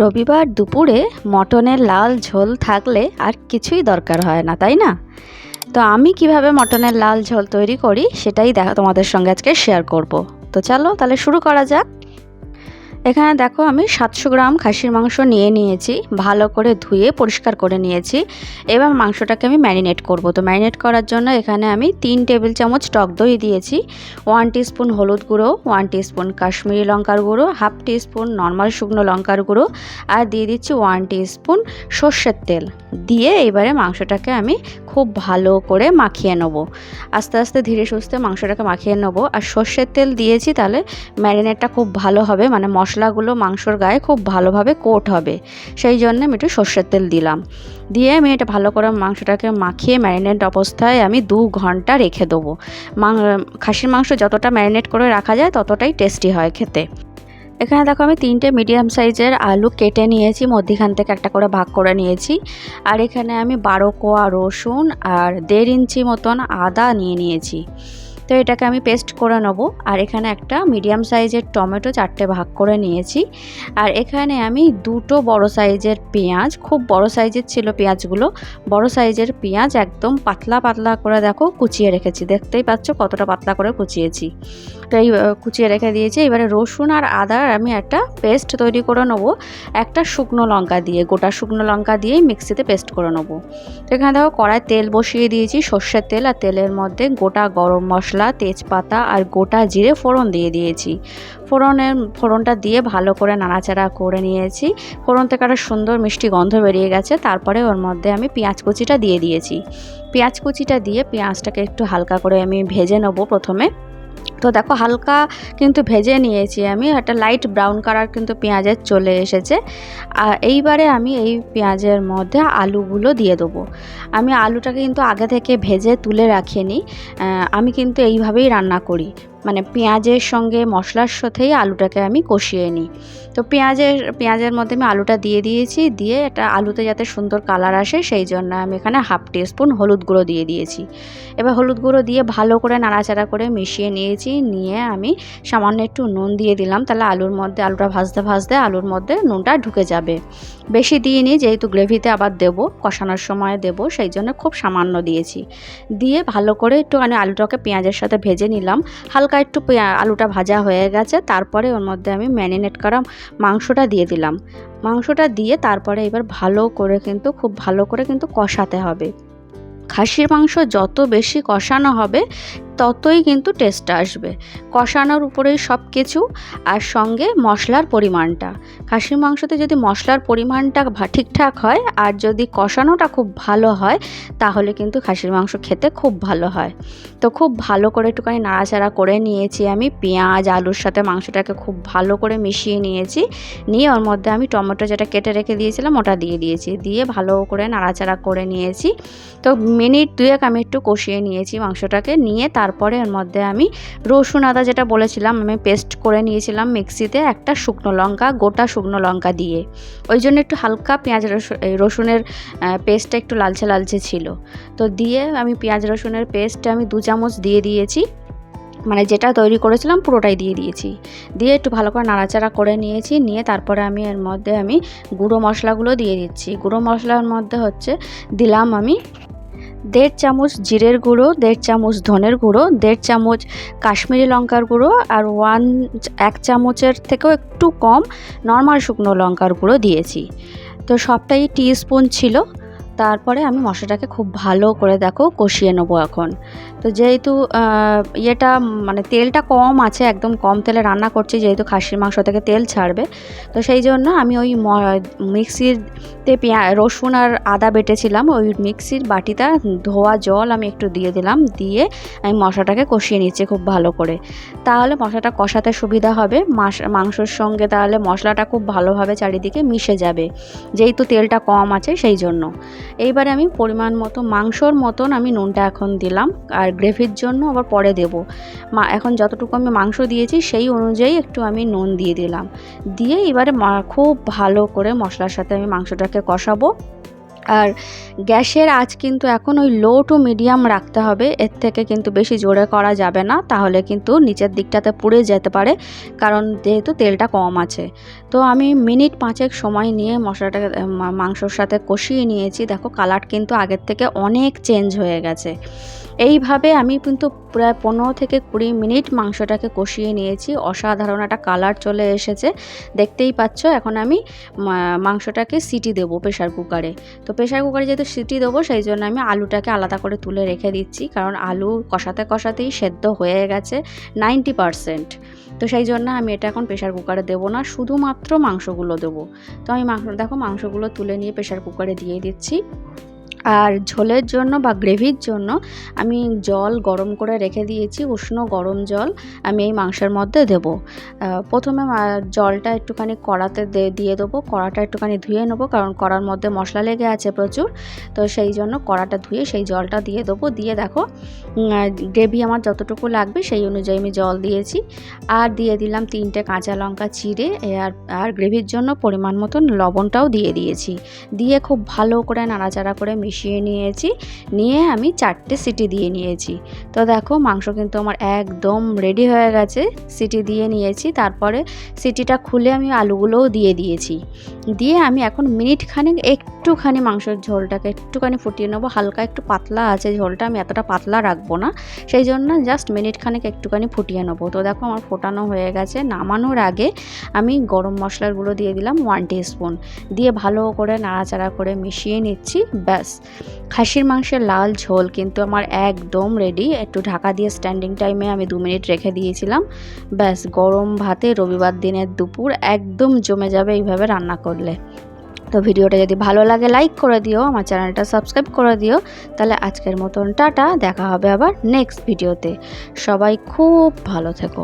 রবিবার দুপুরে মটনের লাল ঝোল থাকলে আর কিছুই দরকার হয় না, তাই না? তো আমি কীভাবে মটনের লাল ঝোল তৈরি করি সেটাই দেখা তোমাদের সঙ্গে আজকে শেয়ার করব। তো চলো তাহলে শুরু করা যাক। এখানে দেখো আমি সাতশো গ্রাম খাসির মাংস নিয়ে নিয়েছি, ভালো করে ধুয়ে পরিষ্কার করে নিয়েছি। এবার মাংসটাকে আমি ম্যারিনেট করব। তো ম্যারিনেট করার জন্য এখানে আমি তিন টেবিল চামচ টক দই দিয়েছি, ওয়ান টিস্পুন হলুদ গুঁড়ো, ওয়ান টিস্পুন কাশ্মীরি লঙ্কার গুঁড়ো, হাফ টিস্পুন নর্মাল শুকনো লঙ্কার গুঁড়ো, আর দিয়ে দিচ্ছি ওয়ান টিস্পুন সর্ষের তেল। দিয়ে এবারে মাংসটাকে আমি খুব ভালো করে মাখিয়ে নেব। আস্তে আস্তে ধীরে সুস্থে মাংসটাকে মাখিয়ে নেব। আর সর্ষের তেল দিয়েছি তাহলে ম্যারিনেটটা খুব ভালো হবে মানে মশলাগুলো মাংসর গায়ে খুব ভালোভাবে কোট হবে। সেই জন্য আমি একটু সর্ষের তেল দিলাম। দিয়ে আমি এটা ভালো করে মাংসটাকে মাখিয়ে ম্যারিনেট অবস্থায় আমি দু ঘণ্টা রেখে দেবো। খাসির মাংস যতটা ম্যারিনেট করে রাখা যায় ততটাই টেস্টি হয় খেতে। এখানে দেখো আমি তিনটে মিডিয়াম সাইজের আলু কেটে নিয়েছি, মধ্যিখান থেকে একটা করে ভাগ করে নিয়েছি। আর এখানে আমি বারো কোয়া রসুন আর দেড় ইঞ্চি মতন আদা নিয়ে নিয়েছি। তো এটাকে আমি পেস্ট করে নেব। আর এখানে একটা মিডিয়াম সাইজের টমেটো চারটে ভাগ করে নিয়েছি। আর এখানে আমি দুটো বড় সাইজের পেঁয়াজ, খুব বড় সাইজের ছিল পেঁয়াজগুলো, বড় সাইজের পেঁয়াজ একদম পাতলা পাতলা করে দেখো কুচিয়ে রেখেছি। দেখতেই পাচ্ছ কতটা পাতলা করে কুচিয়েছি। তো এই কুচিয়ে রেখে দিয়েছি। এবারে রসুন আর আদার আমি একটা পেস্ট তৈরি করে নেব। একটা শুকনো লঙ্কা দিয়ে, গোটা শুকনো লঙ্কা দিয়েই মিক্সিতে পেস্ট করে নেব। তো এখানে দেখো কড়াই তেল বসিয়ে দিয়েছি, সর্ষের তেল আর তেলের মধ্যে গোটা গরম মশলা তেজপাতা আর গোটা জিরে ফোড়ন দিয়ে দিয়েছি। ফোড়নের, ফোড়নটা দিয়ে ভালো করে নাড়াচাড়া করে নিয়েছি। ফোড়ন থেকে একটা সুন্দর মিষ্টি গন্ধ বেরিয়ে গেছে। তারপরে ওর মধ্যে আমি পেঁয়াজ কুচিটা দিয়ে দিয়েছি। পেঁয়াজ কুচিটা দিয়ে পেঁয়াজটাকে একটু হালকা করে আমি ভেজে নেব প্রথমে। তো দেখো হালকা কিন্তু ভেজে নিয়েছি আমি, একটা লাইট ব্রাউন কালার কিন্তু পেঁয়াজের চলে এসেছে। আর এইবারে আমি এই পেঁয়াজের মধ্যে আলুগুলো দিয়ে দেবো। আমি আলুটাকে কিন্তু আগে থেকে ভেজে তুলে রাখিনি আমি কিন্তু এইভাবেই রান্না করি। মানে পেঁয়াজের সঙ্গে মশলার সাথেই আলুটাকে আমি কষিয়ে নিই। তো পেঁয়াজের পেঁয়াজের মধ্যে আমি আলুটা দিয়ে দিয়েছি, দিয়ে এটা আলুতে যাতে সুন্দর কালার আসে সেই জন্য আমি এখানে হাফ টিস্পুন হলুদ গুঁড়ো দিয়ে দিয়েছি। এবার হলুদ গুঁড়ো দিয়ে ভালো করে নাড়াচাড়া করে মিশিয়ে নিয়েছি, নিয়ে আমি সামান্য একটু নুন দিয়ে দিলাম, তাহলে আলুর মধ্যে, আলুটা ভাজতে ভাজতে আলুর মধ্যে নুনটা ঢুকে যাবে। বেশি দিইনি, যেহেতু গ্রেভিতে আবার দেবো, কষানোর সময় দেবো, সেই জন্য খুব সামান্য দিয়েছি। দিয়ে ভালো করে একটুখানি আলুটাকে পেঁয়াজের সাথে ভেজে নিলাম। হালকা একটু আলুটা ভাজা হয়ে গেছে, তারপরে ওর মধ্যে আমি ম্যারিনেট করা মাংসটা দিয়ে দিলাম। মাংসটা দিয়ে তারপরে এবার ভালো করে কিন্তু, খুব ভালো করে কিন্তু কষাতে হবে। খাসির মাংস যত বেশি কষানো হবে ততই কিন্তু টেস্ট আসবে। কষানোর উপরেই সব কিছু আর সঙ্গে মশলার পরিমাণটা। খাসির মাংসতে যদি মশলার পরিমাণটা ঠিকঠাক হয় আর যদি কষানোটা খুব ভালো হয়, তাহলে কিন্তু খাসির মাংস খেতে খুব ভালো হয়। তো খুব ভালো করে একটুখানি নাড়াচাড়া করে নিয়েছি আমি। পেঁয়াজ, আলুর সাথে মাংসটাকে খুব ভালো করে মিশিয়ে নিয়েছি। নিয়ে ওর মধ্যে আমি টমেটো যেটা কেটে রেখে দিয়েছিলাম ওটা দিয়ে দিয়েছি। দিয়ে ভালো করে নাড়াচাড়া করে নিয়েছি। তো মিনিট দুয়েক আমি একটু কষিয়ে নিয়েছি মাংসটাকে। নিয়ে তার তারপরে এর মধ্যে আমি রসুন আদা যেটা বলেছিলাম, আমি পেস্ট করে নিয়েছিলাম মিক্সিতে একটা শুকনো লঙ্কা, গোটা শুকনো লঙ্কা দিয়ে। ওই জন্য একটু হালকা পেঁয়াজ রসুনের পেস্টটা একটু লালচে লালচে ছিল। তো দিয়ে আমি পেঁয়াজ রসুনের পেস্ট আমি দু চামচ দিয়ে দিয়েছি। মানে যেটা তৈরি করেছিলাম পুরোটাই দিয়ে দিয়েছি। দিয়ে একটু ভালো করে নাড়াচাড়া করে নিয়েছি, নিয়ে তারপরে আমি এর মধ্যে আমি গুঁড়ো মশলাগুলো দিয়ে দিচ্ছি। গুঁড়ো মশলার মধ্যে হচ্ছে দিলাম আমি দেড় চামচ জিরের গুঁড়ো, দেড় চামচ ধনের গুঁড়ো, দেড় চামচ কাশ্মীরি লঙ্কার গুঁড়ো আর ওয়ান এক চামচের থেকেও একটু কম নর্মাল শুকনো লঙ্কার গুঁড়ো দিয়েছি। তো সবটাই টি স্পুন ছিল। তারপরে আমি মশলাটাকে খুব ভালো করে দেখো কষিয়ে নেব এখন। তো যেহেতু ইয়েটা মানে তেলটা কম আছে, একদম কম তেলে রান্না করছি, যেহেতু খাসির মাংস থেকে তেল ছাড়বে, তো সেই জন্য আমি ওই মিক্সিরতে পেঁয়া, রসুন আর আদা বেটেছিলাম, ওই মিক্সির বাটিটা ধোয়া জল আমি একটু দিয়ে দিলাম, দিয়ে আমি মশলাটাকে কষিয়ে নিচ্ছি খুব ভালো করে। তাহলে মশলাটা কষাতে সুবিধা হবে মাংসর সঙ্গে তাহলে মশলাটা খুব ভালোভাবে চারিদিকে মিশে যাবে, যেহেতু তেলটা কম আছে সেই জন্য। এইবারে আমি পরিমাণ মতো, মাংসর মতন আমি নুনটা এখন দিলাম আর গ্রেভির জন্য আবার পরে দেব। মা, এখন যতটুকু আমি মাংস দিয়েছি সেই অনুযায়ী একটু আমি নুন দিয়ে দিলাম। দিয়ে এবারে খুব ভালো করে মশলার সাথে আমি মাংসটাকে কষাবো। আর গ্যাসের আজ কিন্তু এখন ওই লো টু মিডিয়াম রাখতে হবে। এর থেকে কিন্তু বেশি জোরে করা যাবে না, তাহলে কিন্তু নিচের দিকটাতে পুড়ে যেতে পারে, কারণ যেহেতু তেলটা কম আছে। তো আমি মিনিট পাঁচেক সময় নিয়ে মশলাটাকে মাংসর সাথে কষিয়ে নিয়েছি। দেখো কালার কিন্তু আগের থেকে অনেক চেঞ্জ হয়ে গেছে। এইভাবে আমি কিন্তু প্রায় পনেরো থেকে কুড়ি মিনিট মাংসটাকে কষিয়ে নিয়েছি। অসাধারণ একটা কালার চলে এসেছে। দেখতেই পাচ্ছ, এখন আমি মাংসটাকে সিটি দেবো প্রেশার কুকারে। তো প্রেশার কুকারে যেহেতু সিটি দেবো, সেই জন্য আমি আলুটাকে আলাদা করে তুলে রেখে দিচ্ছি। কারণ আলু কষাতে কষাতেই সেদ্ধ হয়ে গেছে নাইনটি পারসেন্ট। তো সেই জন্য আমি এটা এখন প্রেশার কুকারে দেবো না, শুধুমাত্র মাংসগুলো দেবো। তো আমি মাংস, দেখো মাংসগুলো তুলে নিয়ে প্রেশার কুকারে দিয়ে দিচ্ছি। আর ঝোলের জন্য বা গ্রেভির জন্য আমি জল গরম করে রেখে দিয়েছি, উষ্ণ গরম জল আমি এই মাংসের মধ্যে দেবো। প্রথমে জলটা একটুখানি কড়াতে দিয়ে দেবো, কড়াটা একটুখানি ধুয়ে নেব, কারণ কড়ার মধ্যে মশলা লেগে আছে প্রচুর। তো সেই জন্য কড়াটা ধুয়ে সেই জলটা দিয়ে দেবো। দিয়ে দেখো গ্রেভি আমার যতটুকু লাগবে সেই অনুযায়ী আমি জল দিয়েছি। আর দিয়ে দিলাম তিনটে কাঁচা লঙ্কা চিড়ে আর আর গ্রেভির জন্য পরিমাণ মতন লবণটাও দিয়ে দিয়েছি। দিয়ে খুব ভালো করে নাড়াচাড়া করে মিশিয়ে নিয়েছি, নিয়ে আমি চারটে সিটি দিয়ে নিয়েছি। তো দেখো, মাংস কিন্তু আমার একদম রেডি হয়ে গেছে, সিটি দিয়ে নিয়েছি। তারপরে সিটিটা খুলে আমি আলুগুলোও দিয়ে দিয়েছি। দিয়ে আমি এখন মিনিট খানেক একটুখানি মাংসের ঝোলটাকে একটুখানি ফুটিয়ে নেব। হালকা একটু পাতলা আছে ঝোলটা, আমি এতটা পাতলা রাখব না। সেই জন্য জাস্ট মিনিট খানেক একটুখানি ফুটিয়ে নেব। তো দেখো, আমার ফোটানো হয়ে গেছে। নামানোর আগে আমি গরম মশলাগুলো দিয়ে দিলাম ওয়ান স্পুন দিয়ে ভালো করে নাড়াচাড়া করে মিশিয়ে নিচ্ছি, ব্যাস। খাসির মাংসের লাল ঝোল কিন্তু আমার একদম রেডি একটু ঢাকা দিয়ে স্ট্যান্ডিং টাইমে আমি দু মিনিট রেখে দিয়েছিলাম। ব্যাস, গরম ভাতে রবিবার দিনের দুপুর একদম জমে যাবে এইভাবে রান্না করলে। তো ভিডিওটা যদি ভালো লাগে লাইক করে দিও, আমার চ্যানেলটা সাবস্ক্রাইব করে দিও। তাহলে আজকের মতন টাটা, দেখা হবে আবার নেক্সট ভিডিওতে সবাই খুব ভালো থেকো।